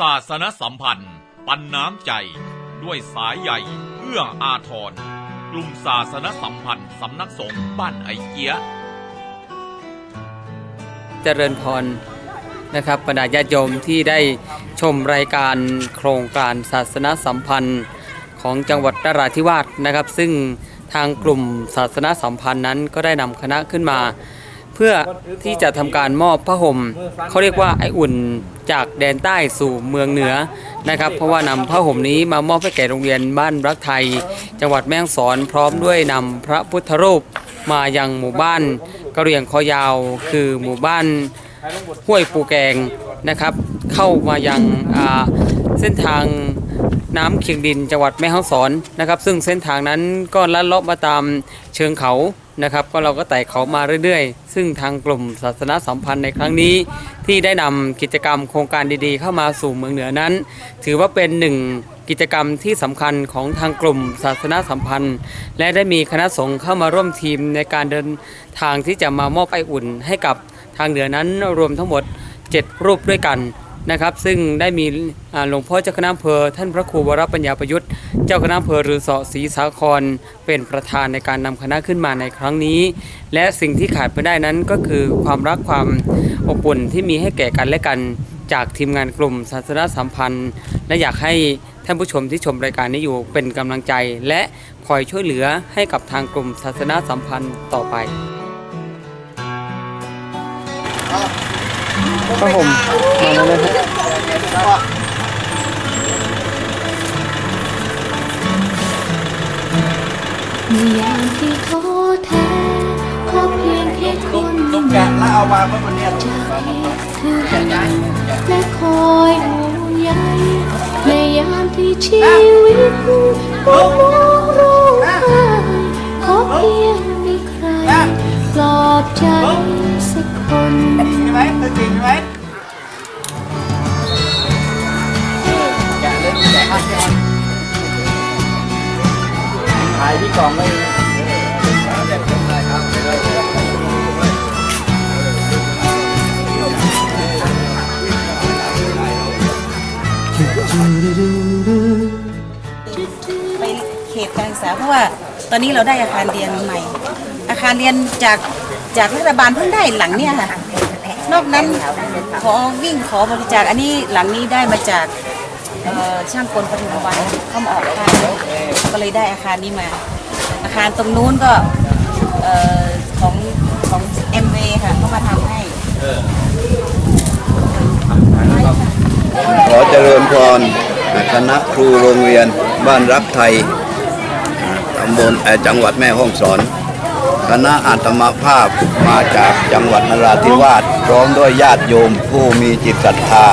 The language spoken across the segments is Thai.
ศาสนสัมพันธ์ ปันน้ำใจ ด้วยสายใหญ่เอื้ออาทรกลุ่มศาสนสัมพันธ์สำนักสงฆ์บ้านไอเกียเจริญพรนะครับบรรดาญาติโยมที่ได้ชมรายการโครงการศาสนสัมพันธ์ของจังหวัดนราธิวาสนะครับ ซึ่งทางกลุ่มศาสนสัมพันธ์นั้นก็ได้นำคณะขึ้นมา เพื่อที่จะทำการมอบผ้าห่มเขาเรียกว่าไออุ่นจากแดนใต้สู่เมืองเหนือนะครับ เพราะว่านำผ้าห่มนี้มามอบให้แก่โรงเรียนบ้านรักไทย จังหวัดแม่ฮ่องสอนพร้อมด้วยนำพระพุทธรูปมายังหมู่บ้านกระเรียงคอยาว คือหมู่บ้านห้วยปูแกงนะครับ เข้ามายังเส้นทางน้ำเคียงดินจังหวัดแม่ฮ่องสอนนะครับ ซึ่งเส้นทางนั้นก็ลัดเลาะมาตามเชิงเขานะครับ ก็เราก็ไต่เขามาเรื่อยๆ ซึ่งทางกลุ่มศาสนาสัมพันธ์ในครั้งนี้ ที่ได้นำกิจกรรมโครงการดีๆ เข้ามาสู่เมืองเหนือนั้น ถือว่าเป็นหนึ่งกิจกรรมที่สำคัญของทางกลุ่มศาสนาสัมพันธ์ และได้มีคณะสงฆ์เข้ามาร่วมทีมในการเดินทางที่จะมามอบไออุ่นให้กับทางเหนือนั้นรวมทั้งหมด 7 รูปด้วยกัน นะครับ ซึ่งได้มีหลวงพ่อเจ้าคณะอำเภอท่านพระครูวรปัญญาประยุทธ์เจ้าคณะอำเภอรือเสาะศรีสาคร เป็นประธานในการนำคณะขึ้นมาในครั้งนี้ และสิ่งที่ขาดไม่ได้นั้นก็คือความรักความอบอุ่นที่มีให้แก่กันและกันจากทีมงานกลุ่มศาสนาสัมพันธ์ และอยากให้ท่านผู้ชมที่ชมรายการนี้อยู่เป็นกำลังใจ และคอยช่วยเหลือให้กับทางกลุ่มศาสนาสัมพันธ์ต่อไป ก็ผมมาแล้วนะครับเมื่อยามที่ท้อแท้ขอเพียงแค่คนหลูนึ่กงแกะแล้วเอามาเมื่อวันเนี้ยจะคิดถึงและคอยห่วงใยในยามที่ชีวิตร้องร้องไห้ขอเพียงมีใครปลอบใจสักคนใช่ไหมตัวจริงใช่ไหม ขายที่กล่องไปเขตการศึกษาเพราะว่าตอนนี้เราได้อาคารเรียนใหม่ อาคารเรียนจากจากรัฐบาลเพิ่งได้หลังเนี่ยค่ะนอกนั้นขอวิ่งขอบริจาคอันนี้หลังนี้ได้มาจาก ช่างกลปทุมวันเข้ามาออกค่ายก็เลยได้อาคารนี้มา อาคารตรงนู้นก็ของของเอ็มเค่ะเขามาทำให้ขอเจริญพรคณะครูโรงเรียนบ้านรักไทยตำบลเอ่อจังหวัดแม่ฮ่องสอน คณะอาตมาภาพมาจากจังหวัดนราธิวาสพร้อมด้วยญาติโยมผู้มีจิตศรัทธา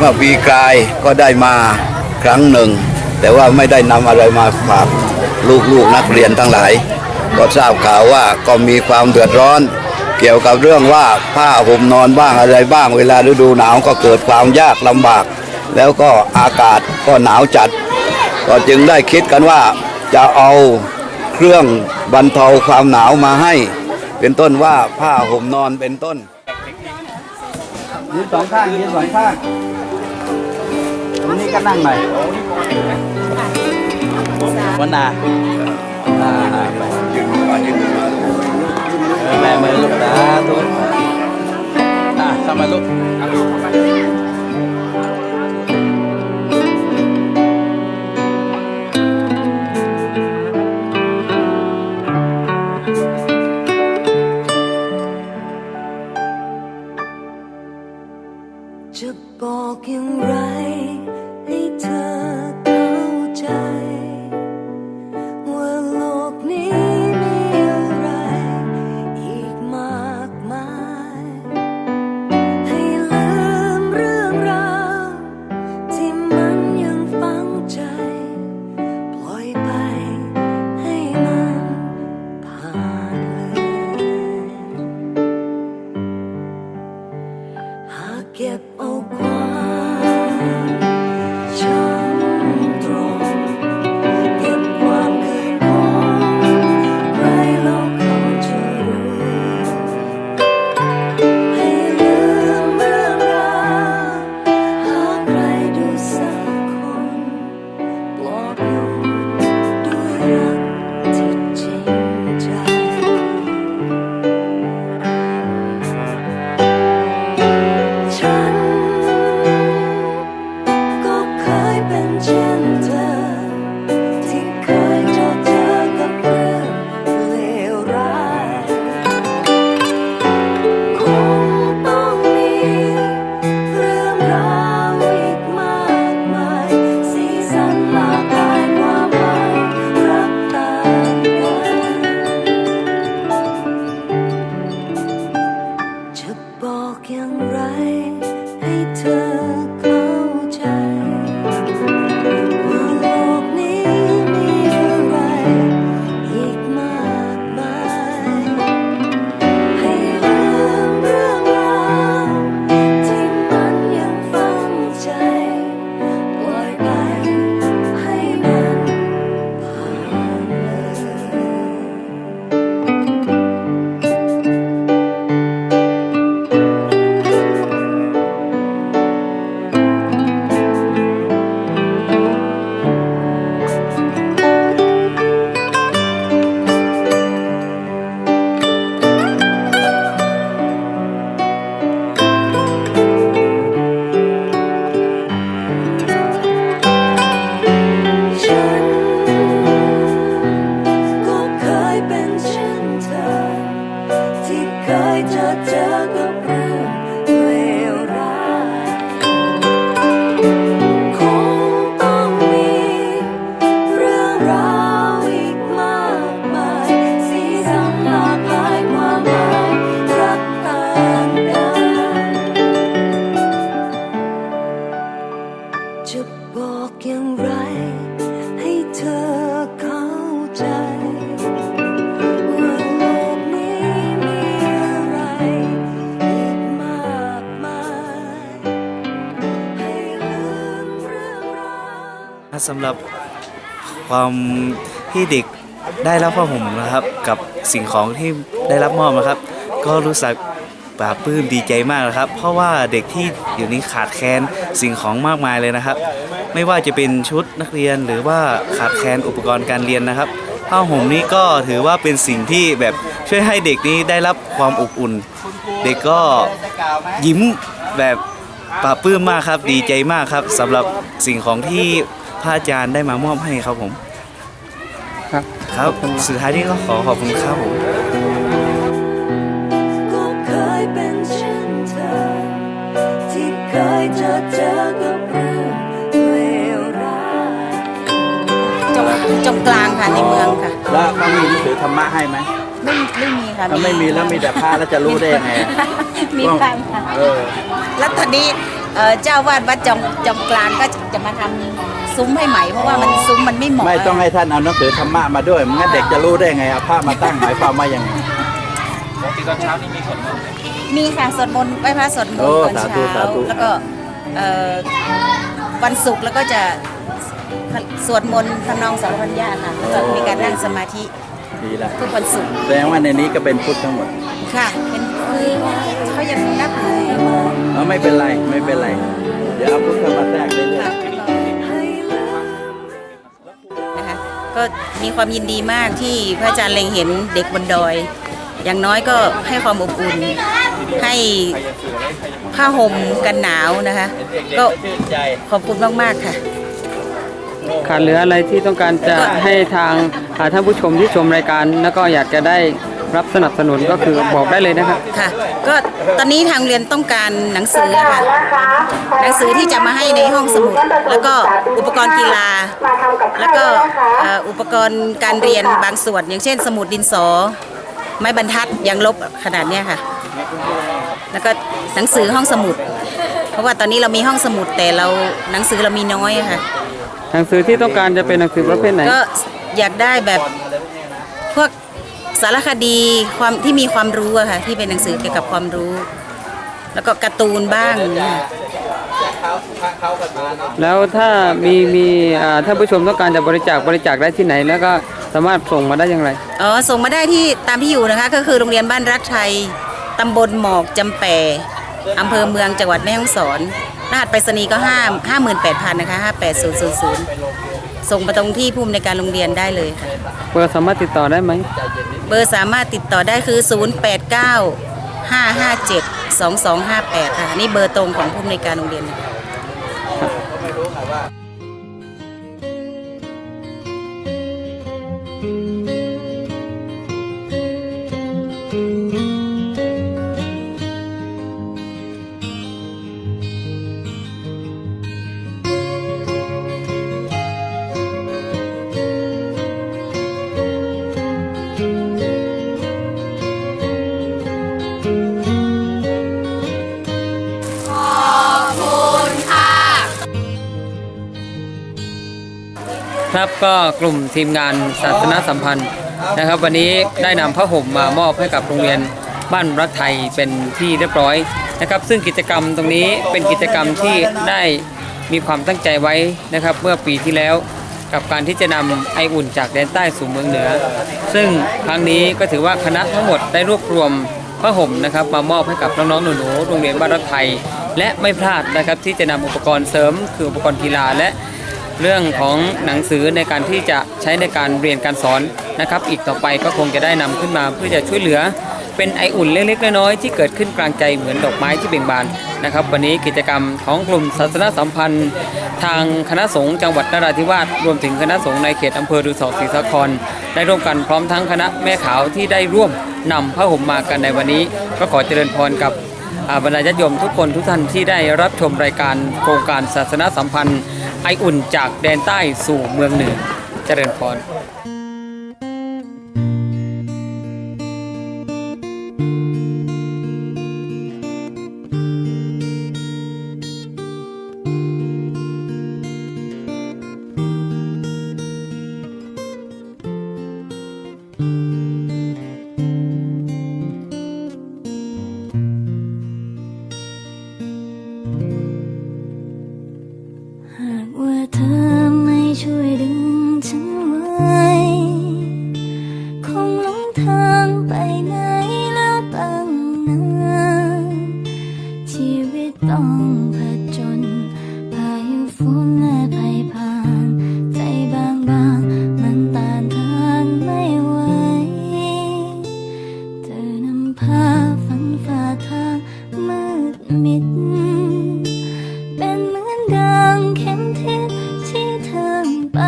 เมื่อปีกายก็ได้มาครั้งหนึ่ง แต่ว่าไม่ได้นำอะไรมาฝากลูกๆนักเรียนทั้งหลาย ก็ทราบข่าวว่าก็มีความเดือดร้อน เกี่ยวกับเรื่องว่าผ้าห่มนอนบ้างอะไรบ้างเวลาฤดูหนาวก็เกิดความยากลำบาก แล้วก็อากาศก็หนาวจัด ก็จึงได้คิดกันว่าจะเอาเครื่องบรรเทาความหนาวมาให้ เป็นต้นว่าผ้าห่มนอนเป็นต้นยืนสองข้างยืนสองข้าง ก็นั่งหน่อยวันนาอ่าแม่มือลูกนะทุกอะเข้ามาลูกจะ เป็นเช่นเธอ ที่เคยเจอเจอกับเรื่องเลวร้ายคงต้องมีเรื่องราวอีกมากมาย สีสันหลากหลายคามมายรักต่างกันจะบอกอย่างไร สำหรับความที่เด็กได้รับผ้าห่มนะครับ กับสิ่งของที่ได้รับมอบนะครับ ก็รู้สึกปลาปลื้มดีใจมากนะครับ เพราะว่าเด็กที่อยู่นี้ขาดแคลนสิ่งของมากมายเลยนะครับ ไม่ว่าจะเป็นชุดนักเรียนหรือว่าขาดแคลนอุปกรณ์การเรียนนะครับผ้าห่มนี้ก็ถือว่าเป็นสิ่งที่แบบช่วยให้เด็กนี้ได้รับความอบอุ่น เด็กก็ยิ้มแบบปลาปลื้มมากครับ ดีใจมากครับสำหรับสิ่งของที่ พระอาจารย์ได้มามอบให้ครับผม ครับครับสุดท้ายนี้ก็ขอขอบคุณครับผมก็เคยเป็นเช่นเธอที่เคยเจอเจอกับเรื่องเลวร้ายจงจงกลางค่ะในเมืองค่ะ แล้วเขามีหนังสือธรรมะให้ไหมไม่ไม่มีค่ะถ้าไม่มีแล้วมีแต่ผ้าแล้วจะรู้ได้ยังไงมีทางค่ะเออแล้วตอนนี้เอ่อเจ้าวาดวัดจอมจอมกลางก็จะมาทำ ซุ้มให้ใหม่เพราะว่ามันซุ้มมันไม่เหมาะไม่ต้องให้ท่านเอาหนังสือธรรมะมาด้วยงั้นเด็กจะรู้ได้ไงเอาผ้ามาตั้งหมายความว่ายังไงมีค่ะสวดมนต์ไหว้พระสวดมนโอ้ต์ตอนสาธุเช้าสาธุแล้วก็เอ่อวันศุกร์แล้วก็จะสวดมนต์ทำนองสารพันยาค่ะแล้วก็มีการนั่งสมาธิดีละทุกวันศุกร์แสดงว่าในนี้ก็เป็นพุทธทั้งหมด ค่ะ เป็นคือเขายังนับถือเอาไม่เป็นไรไม่เป็นไร เดี๋ยวเอาพุทธเข้ามาแทรกเรื่อยค่ะ ก็มีความยินดีมากที่พระอาจารย์เล็งเห็นเด็กบนดอย อย่างน้อยก็ให้ความอบอุ่น ให้ผ้าห่มกันหนาวนะคะ ก็ขอบคุณมาก ๆ ค่ะ ขาดเหลืออะไรที่ต้องการจะให้ทางอ่าท่านผู้ชมที่ชมรายการ แล้วก็อยากจะได้ รับสนับสนุนก็คือบอกได้เลยนะครับ ค่ะ ก็ตอนนี้ทางเรียนต้องการหนังสือค่ะหนังสือที่จะมาให้ในห้องสมุด แล้วก็อุปกรณ์กีฬา แล้วก็เอ่ออุปกรณ์การเรียนบางส่วน อย่างเช่น สมุดดินสอ ไม้บรรทัดยางลบขนาดเนี้ยค่ะ แล้วก็หนังสือห้องสมุด เพราะว่าตอนนี้เรามีห้องสมุดแต่เราหนังสือเรามีน้อยอะค่ะ หนังสือที่ต้องการจะเป็นหนังสือประเภทไหน ก็อยากได้แบบพวก สารคดีความที่มีความรู้อะค่ะ ที่เป็นหนังสือเกี่ยวกับความรู้ แล้วก็การ์ตูนบ้างเนี่ยแล้วถ้ามีมีอ่าท่านผู้ชมต้องการจะบริจาคบริจาคได้ที่ไหนแล้วก็สามารถส่งมาได้อย่างไร อ๋อส่งมาได้ที่ตามที่อยู่นะคะ ก็คือโรงเรียนบ้านรักไทยตำบลหมอกจำแปอำเภอเมืองจังหวัดแม่ฮ่องสอนรหัสไปรษณีย์ก็ห้าห้าหมื่นแปดพันนะคะห้าแปดศูนย์ศูนย์ศูนย์ส่งไปตรงที่ผู้อำนวยการโรงเรียนได้เลยค่ะ เบอร์สามารถติดต่อได้ไหม เบอร์สามารถติดต่อได้คือ 0 8 9 5 5 7 2 2 5 8 ค่ะ นี่เบอร์ตรงของผู้อำนวยการโรงเรียนนะคะค ครับก็กลุ่มทีมงานศาสนสัมพันธ์นะครับ วันนี้ได้นำผ้าห่มมามอบให้กับโรงเรียนบ้านรักไทยเป็นที่เรียบร้อยนะครับ ซึ่งกิจกรรมตรงนี้เป็นกิจกรรมที่ได้มีความตั้งใจไว้นะครับ เมื่อปีที่แล้วกับการที่จะนำไออุ่นจากแดนใต้สู่เมืองเหนือ ซึ่งครั้งนี้ก็ถือว่าคณะทั้งหมดได้รวบรวมผ้าห่มนะครับมามอบให้กับน้องๆหนูๆโรงเรียนบ้านรักไทย และไม่พลาดนะครับที่จะนำอุปกรณ์เสริม คืออุปกรณ์กีฬาและ เรื่องของหนังสือในการที่จะใช้ในการเรียนการสอนนะครับ อีกต่อไปก็คงจะได้นำขึ้นมาเพื่อจะช่วยเหลือ เป็นไออุ่นเล็กๆน้อยๆที่เกิดขึ้นกลางใจเหมือนดอกไม้ที่เบ่งบานนะครับ วันนี้กิจกรรมของกลุ่มศาสนสัมพันธ์ ทางคณะสงฆ์จังหวัดนราธิวาสรวมถึงคณะสงฆ์ในเขตอำเภอฤสอกศรีสาครได้ร่วมกันพร้อมทั้งคณะแม่ขาวที่ได้ร่วมนำผ้าห่มมากันในวันนี้ ก็ขอเจริญพรกับอาบรรดาญาติโยมทุกคนทุกท่านที่ได้รับชมรายการโครงการศาสนสัมพันธ์ ไออุ่นจากแดนใต้สู่เมืองเหนือเจริญพร ไปไหนแล้วตั้งนานชีวิตต้องผจญพายุฝนและภัผ่าน ใจบางบางมันต้านทานไม่ไหวเธอนำพาฝันฝ่าทางมืดมิด เป็นเหมือนดังเข็มทิศที่เธอไป